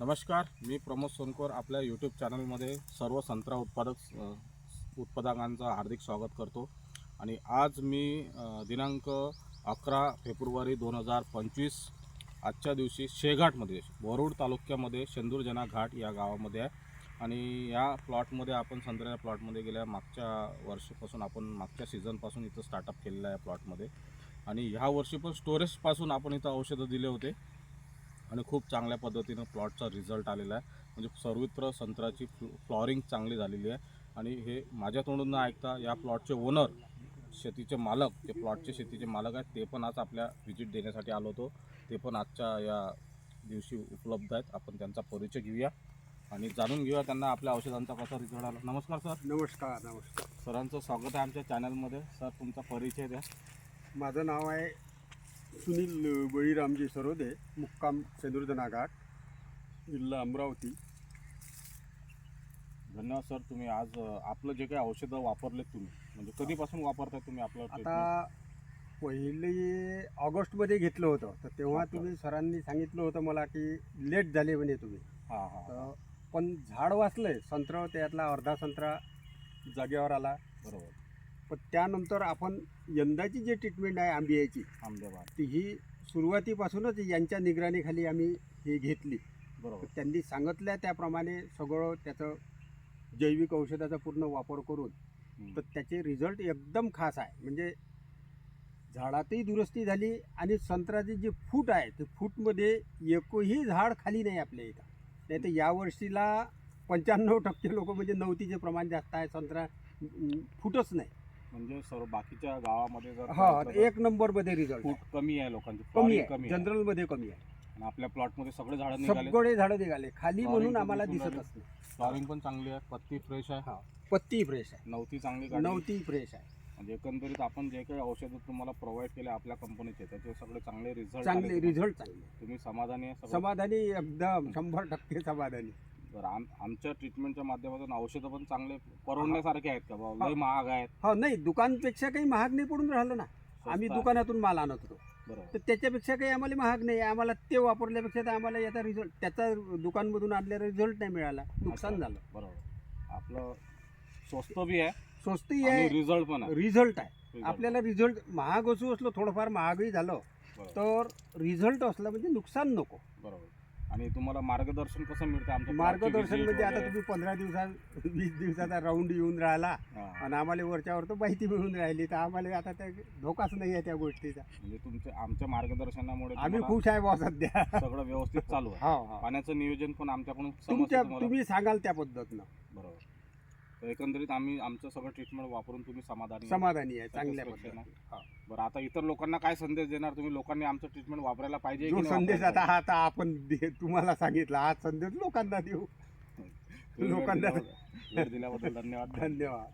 नमस्कार मी प्रमोद सोनकर आपल्या यूट्यूब चॅनलमध्ये सर्व संत्रा उत्पादक उत्पादकांचं हार्दिक स्वागत करतो. आणि आज मी दिनांक अकरा फेब्रुवारी दोन हजार पंचवीस आजच्या दिवशी शेघाटमध्ये वरुड तालुक्यामध्ये शेंदूरजना घाट या गावामध्ये आहे. आणि या प्लॉटमध्ये आपण संत्र्याच्या प्लॉटमध्ये गेल्या मागच्या वर्षीपासून आपण मागच्या सीझनपासून इथं स्टार्टअप केलेलं आहे प्लॉटमध्ये आणि ह्या वर्षी पण स्टोरेजपासून आपण इथं औषधं दिले होते. आणि खूप चांगल्या पद्धतीनं प्लॉटचा रिझल्ट आलेला आहे. म्हणजे सर्वत्र संत्र्याची फ्ल फ्लॉरिंग चांगली झालेली आहे. आणि हे माझ्या तोंडून न ऐकता या प्लॉटचे ओनर शेतीचे मालक ते प्लॉटचे शेतीचे मालक आहेत ते पण आज आपल्या व्हिजिट देण्यासाठी आलो होतो. ते पण आजच्या या दिवशी उपलब्ध आहेत. आपण त्यांचा परिचय घेऊया आणि जाणून घेऊया त्यांना आपल्या औषधांचा कसा रिझल्ट आला. नमस्कार सर. नमस्कार नमस्कार. सरांचं स्वागत आहे आमच्या चॅनलमध्ये. सर तुमचा परिचय द्या. माझं नाव आहे सुनील बळीरामजी सरोदे मुक्काम सेंदुर्जना घाट जिल्हा अमरावती. धन्यवाद सर तुम्ही आज आपलं जे काही औषधं वापरले तुम्ही म्हणजे कधीपासून वापरताय तुम्ही आपलं आता? पहिले ऑगस्टमध्ये घेतलं होतं तर तेव्हा. तुम्ही सरांनी सांगितलं होतं मला की लेट झाले म्हणे तुम्ही. हा हा तर पण झाड वाचलंय संत्र त्यातला अर्धा संत्रा जागेवर आला. बरोबर. पण त्यानंतर आपण यंदाची जी ट्रीटमेंट आहे आंबियाची आंबेबाग. ती ही सुरुवातीपासूनच यांच्या निगराणीखाली आम्ही ही घेतली. बरोबर. त्यांनी सांगितल्या त्याप्रमाणे सगळं त्याचं जैविक औषधाचा पूर्ण वापर करून. तर त्याचे रिझल्ट एकदम खास आहे. म्हणजे झाडातही दुरुस्ती झाली आणि संत्र्याचे जे फूट आहे ते फूटमध्ये एकही झाड खाली नाही आपल्या इथं. नाही तर यावर्षीला पंच्याण्णव टक्के लोक म्हणजे नवतीचे प्रमाण जास्त आहे संत्रा फुटच नाही. म्हणजे सर्व बाकीच्या गावामध्ये जर हा एक नंबरमध्ये रिझल्ट फूट कमी आहे लोकांची कमी flooring आहे कमी आहे. जनरलमध्ये कमी आहे. आणि आपल्या प्लॉटमध्ये सगळे झाडं निघाले. सगळे झाडं निघाले. खाली म्हणून पण आम्हाला दिसून राहिले. नाही फ्लॉरिंग पण चांगली आहे पत्ती फ्रेश आहे. हा पत्ती फ्रेश आहे. नवती चांगली काढली नवती फ्रेश आहे. म्हणजे एकंदरीत आपण जे काही औषधं तुम्हाला प्रोव्हाइड केले आपल्या कंपनीचे त्याचे सगळे चांगले रिझल्ट चांगले रिझल्ट चांगले. तुम्ही समाधानी आहे सगळं? समाधानी एकदम शंभर टक्के समाधानी. बरं आम आमच्या ट्रीटमेंटच्या माध्यमातून औषधं पण चांगले परवडण्यासारखे आहेत का बाबा? लय. महाग आहेत. हो नाही दुकानपेक्षा काही महाग नाही पडून राहिलं ना. आम्ही आहे. दुकानातून माल आणत होतो. बरोबर. तर त्याच्यापेक्षा काही आम्हाला महाग नाही. आम्हाला ते वापरल्यापेक्षा तर आम्हाला याचा रिझल्ट त्याचा दुकानमधून आणलेला रिझल्ट नाही मिळाला. नुकसान. झालं. बरोबर. आपलं स्वस्त बी आहे. स्वस्तही आणि आहे. रिझल्ट पण आहे. रिझल्ट आहे. Result आपल्याला रिझल्ट महाग असू असलो थोडंफार महागही झालं बरोबर. तर रिझल्ट असला म्हणजे नुकसान नको. बरोबर. आणि तुम्हाला मार्गदर्शन कसं मिळतं आमच्या मार्गदर्शन म्हणजे आता तुम्ही पंधरा दिवसात वीस दिवसाचा राऊंड येऊन राहिला आणि आम्हाला वरच्यावर तर माहिती मिळून राहिली. तर आम्हाला आता त्या धोकाच नाही आहे त्या गोष्टीचा. म्हणजे तुमच्या आमच्या मार्गदर्शनामुळे आम्ही तुम्हाला खुश आहे बा सध्या. सगळं व्यवस्थित चालू आहे. हो हो. पाण्याचं नियोजन पण आमच्याकडून समजतं तुमच्या तुम्हाला तुम्ही सांगाल त्या पद्धतीनं. बरोबर. तर एकंदरीत आम्ही आमचं सगळं ट्रीटमेंट वापरून तुम्ही समाधानी. समाधानी आहे चांगल्या पद्धतीनं. हो. बरं आता इतर लोकांना काय संदेश देणार? तुम्ही लोकांनी आमचं ट्रीटमेंट वापरायला पाहिजे जो की नाही संदेश वापरायला आता हा आता आपण दे- तुम्हाला सांगितला हा संदेश लोकांना देऊ. पाहिजे? तुम्ही वेळ लोकांना- दिल्याबद्दल- वेळ दिल्याबद्दल धन्यवाद. धन्यवाद.